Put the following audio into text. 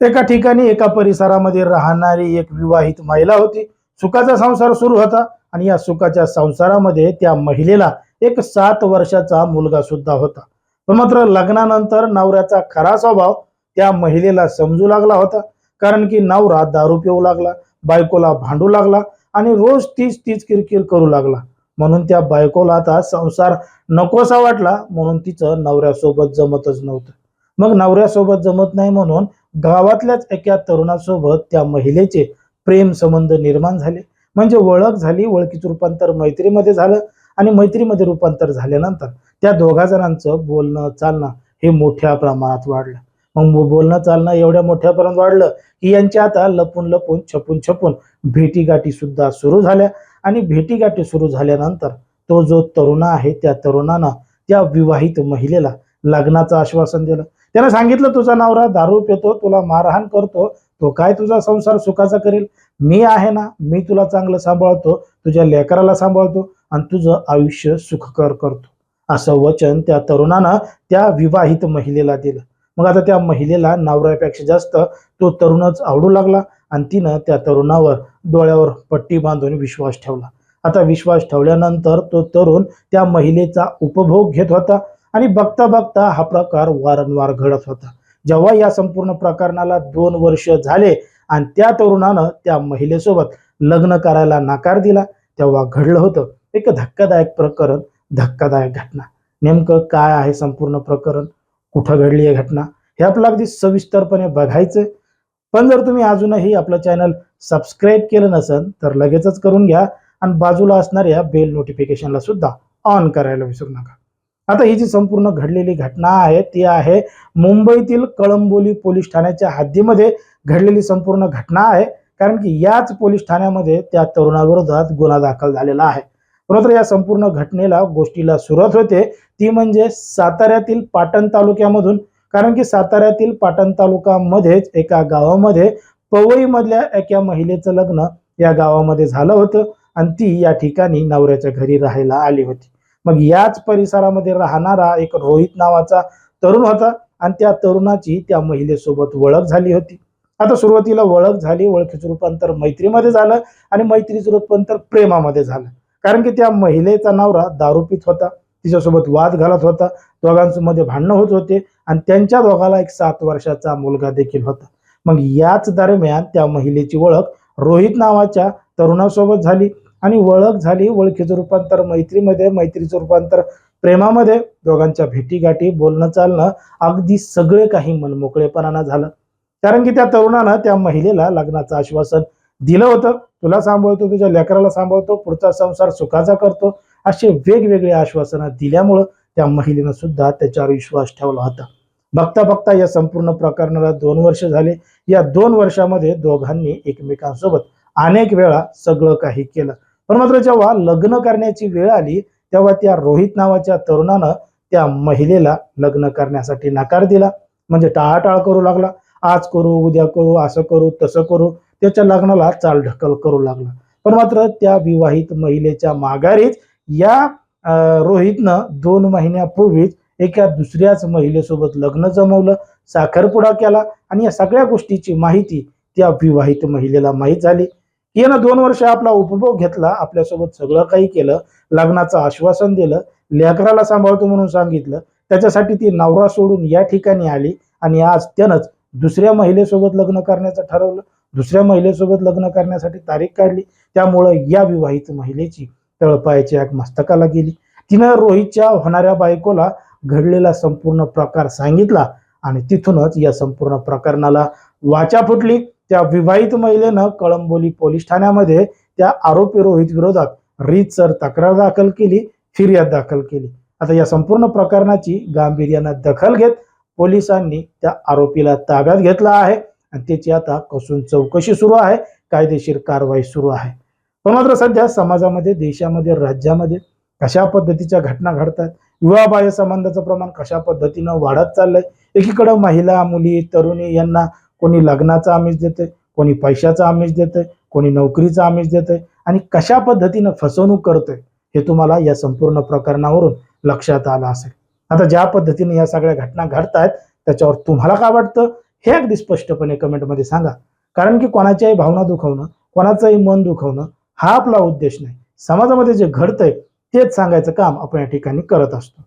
एका ठिकाणी एका परिसरामध्ये राहणारी एक विवाहित महिला होती. सुखाचा संसार सुरू होता आणि या सुखाच्या संसारामध्ये त्या महिलेला एक सात वर्षाचा मुलगा सुद्धा होता. पण मात्र लग्नानंतर नवऱ्याचा खरा स्वभाव त्या महिलेला समजू लागला होता. कारण की नवरा दारू पिऊ लागला बायकोला भांडू लागला आणि रोज तीच तीच किरकिर करू लागला. म्हणून त्या बायकोला आता संसार नकोसा वाटला म्हणून तिचं नवऱ्यासोबत जमतच नव्हतं. मग नवऱ्यासोबत जमत नाही म्हणून गावातल्याच एका तरुणासोबत त्या महिलेचे प्रेम संबंध निर्माण झाले. म्हणजे ओळख झाली ओळखीचं रूपांतर मैत्रीमध्ये झालं आणि मैत्रीमध्ये रूपांतर झाल्यानंतर त्या दोघा जणांचं बोलणं चालणं हे मोठ्या प्रमाणात वाढलं. मग बोलणं चालणं एवढ्या मोठ्या प्रमाणात वाढलं की यांच्या आता लपून लपून छपून छपून भेटीगाठी सुद्धा सुरू झाल्या. आणि भेटीगाठी सुरू झाल्यानंतर तो जो तरुणा आहे त्या तरुणानं त्या विवाहित महिलेला लग्नाचं आश्वासन दिलं. त्यानं सांगितलं तुझा नवरा दारू पितो तुला मारहाण करतो तो काय तुझा संसार सुखाचा करेल? मी आहे ना मी तुला चांगलं सांभाळतो तुझ्या लेकराला सांभाळतो आणि तुझं आयुष्य सुखकर करतो. असं वचन त्या तरुणानं त्या विवाहित महिलेला दिलं. मग आता त्या महिलेला नवऱ्यापेक्षा जास्त तो तरुणच आवडू लागला आणि तिनं त्या तरुणावर डोळ्यावर पट्टी बांधून विश्वास ठेवला. आता विश्वास ठेवल्यानंतर तो तरुण त्या महिलेचा उपभोग घेत होता. आणि बघता बघता हा प्रकार वारंवार घडत होता. जेव्हा या संपूर्ण प्रकरणाला दोन वर्ष झाले आणि त्या तरुणानं त्या महिलेसोबत लग्न करायला नकार दिला तेव्हा घडलं होतं एक धक्कादायक प्रकरण धक्कादायक घटना. नेमकं काय आहे संपूर्ण प्रकरण? कुठं घडली आहे घटना? हे आपलं अगदी सविस्तरपणे बघायचं पण जर तुम्ही अजूनही आपलं चॅनल सबस्क्राईब केलं नसेल तर लगेचच करून घ्या आणि बाजूला असणाऱ्या बेल नोटिफिकेशनला सुद्धा ऑन करायला विसरू नका. आता ही जी संपूर्ण घडलेली घटना आहे ती आहे मुंबईतील कळंबोली पोलीस ठाण्याच्या हद्दीमध्ये घडलेली संपूर्ण घटना आहे. कारण की याच पोलीस ठाण्यामध्ये त्या तरुणाविरोधात गुन्हा दाखल झालेला आहे. मात्र या संपूर्ण घटनेला गोष्टीला सुरुवात होते. ती म्हणजे साताऱ्यातील पाटण तालुक्यामधून. कारण की साताऱ्यातील पाटण तालुकामध्येच एका गावामध्ये पवईमधल्या एका महिलेचं लग्न या गावामध्ये झालं होतं. आणि ती या ठिकाणी नवऱ्याच्या घरी राहायला आली होती. मग याच परिसरामध्ये राहणारा एक रोहित नावाचा तरुण होता आणि त्या तरुणाची त्या महिलेसोबत ओळख झाली होती. आता सुरुवातीला ओळख झाली ओळखीचं रूपांतर मैत्रीमध्ये झालं आणि मैत्रीचं रूपांतर प्रेमामध्ये झालं. कारण की त्या महिलेचा नवरा दारू पित होता तिच्यासोबत वाद घालत होता दोघांमध्ये भांडणं होत होते आणि त्यांच्या दोघाला एक सात वर्षाचा मुलगा देखील होता. मग याच दरम्यान त्या महिलेची ओळख रोहित नावाच्या तरुणासोबत झाली. आणि ओळख झाली ओळखीचं रूपांतर मैत्रीमध्ये मैत्रीचं रूपांतर प्रेमामध्ये. दोघांच्या भेटीगाठी बोलणं चालणं अगदी सगळे काही मनमोकळेपणानं झालं. कारण की त्या तरुणानं त्या महिलेला लग्नाचं आश्वासन दिलं होतं. तुला सांभाळतो तुझ्या लेकराला सांभाळतो पुढचा संसार सुखाचा करतो. असे वेगवेगळे आश्वासनं दिल्यामुळं त्या महिलेनं सुद्धा त्याच्यावर विश्वास ठेवला होता. बघता बघता या संपूर्ण प्रकरणाला दोन वर्ष झाले. या दोन वर्षामध्ये दोघांनी एकमेकांसोबत अनेक वेळा सगळं काही केलं. पण मात्र जेव्हा लग्न करण्याची वेळ आली तेव्हा त्या रोहित नावाच्या तरुणानं त्या महिलेला लग्न करण्यासाठी नकार दिला. म्हणजे टाळाटाळ करू लागला. आज करू उद्या करू असं करू तसं करू. त्याच्या लग्नाला चालढकल करू लागला. पण मात्र त्या विवाहित महिलेच्या माघारीच या रोहितनं दोन महिन्यापूर्वीच एका दुसऱ्याच महिलेसोबत लग्न जमवलं साखरपुडा केला. आणि या सगळ्या गोष्टीची माहिती त्या विवाहित महिलेला माहीत झाली. यानं दोन वर्ष आपला उपभोग घेतला आपल्यासोबत सगळं काही केलं लग्नाचं आश्वासन दिलं लेकराला सांभाळतो म्हणून सांगितलं. त्याच्यासाठी ती नवरा सोडून या ठिकाणी आली आणि आज त्यानंच दुसऱ्या महिलेसोबत लग्न करण्याचं ठरवलं. दुसऱ्या महिलेसोबत लग्न करण्यासाठी तारीख काढली. त्यामुळं या विवाहित महिलेची तळपायाची आग मस्तकाला गेली. तिनं रोहितच्या होणाऱ्या बायकोला घडलेला संपूर्ण प्रकार सांगितला आणि तिथूनच या संपूर्ण प्रकरणाला वाचा फुटली. त्या विवाहित महिलेनं कळंबोली पोलीस ठाण्यामध्ये त्या आरोपी रोहित विरोधात रीतसर तक्रार दाखल केली फिर्याद दाखल केली. आता या संपूर्ण प्रकरणाची गांभीर्यानं दखल घेत पोलिसांनी त्या आरोपीला ताब्यात घेतला आहे आणि त्याची आता कसून चौकशी सुरू आहे कायदेशीर कारवाई सुरू आहे. पण मात्र सध्या समाजामध्ये देशामध्ये राज्यामध्ये कशा पद्धतीच्या घटना घडतात विवाहबाह्य संबंधाचं प्रमाण कशा पद्धतीनं वाढत चाललंय एकीकडं महिला मुली तरुणी यांना कोणी लग्नाचा आमिष देते कोणी पैशाचा आमिष देते कोणी नोकरीचा आमिष देते आणि कशा पद्धतीनं फसवणूक करतोय हे तुम्हाला या संपूर्ण प्रकरणावरून लक्षात आलं असेल. आता ज्या पद्धतीने या सगळ्या घटना घडतायत त्याच्यावर तुम्हाला काय वाटतं? हे अगदी स्पष्टपणे कमेंटमध्ये सांगा. कारण की कोणाच्याही भावना दुखवणं कोणाचंही मन दुखवणं हा आपला उद्देश नाही. समाजामध्ये जे घडतंय तेच सांगायचं काम आपण या ठिकाणी करत असतो.